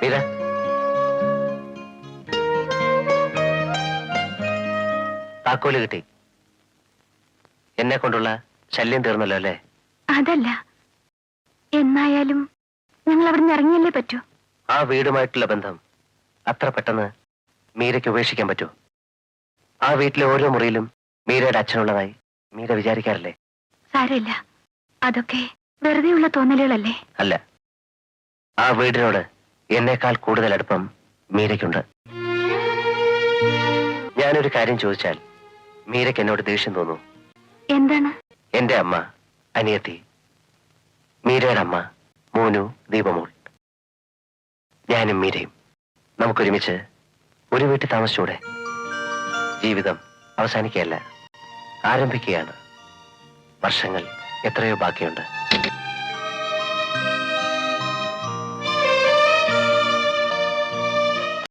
മീര താക്കോൽ കിട്ടി. എന്നെ കൊണ്ടുള്ള ശല്യം തീർന്നല്ലോ അല്ലേ? അതല്ല. എന്നായാലും ഞങ്ങൾ അവിടെ നിന്ന് ഇറങ്ങിയല്ലേ പറ്റൂ? ആ വീടുമായിട്ടുള്ള ബന്ധം അത്ര പെട്ടെന്ന് മീരയ്ക്ക് ഉപേക്ഷിക്കാൻ പറ്റൂ. ആ വീട്ടിലെ ഓരോ മുറിയിലും മീരയുടെ അച്ഛനുള്ളതായി മീര വിചാരിക്കാറില്ലേ? സാരമില്ല. അതൊക്കെ വെറുതെയുള്ള തോന്നലുകളല്ലേ? അല്ല. ആ വീടിനോട് എന്നേക്കാൾ കൂടുതൽ അടുപ്പം മീരയ്ക്കുണ്ട്. ഞാനൊരു കാര്യം ചോദിച്ചാൽ മീരയ്ക്ക് എന്നോട് ദേഷ്യം തോന്നൂ എന്താണ്? എന്റെ അമ്മ അനിയത്തി മീരയുടെ അമ്മ മോനു ദീപമോൾ. ഞാനും മീരയും നമുക്കൊരുമിച്ച് ഒരു വീട്ടിൽ താമസിച്ചൂടെ? ജീവിതം അവസാനിക്കുകയല്ല ആരംഭിക്കുകയാണ്. വർഷങ്ങൾ എത്രയോ ബാക്കിയുണ്ട്.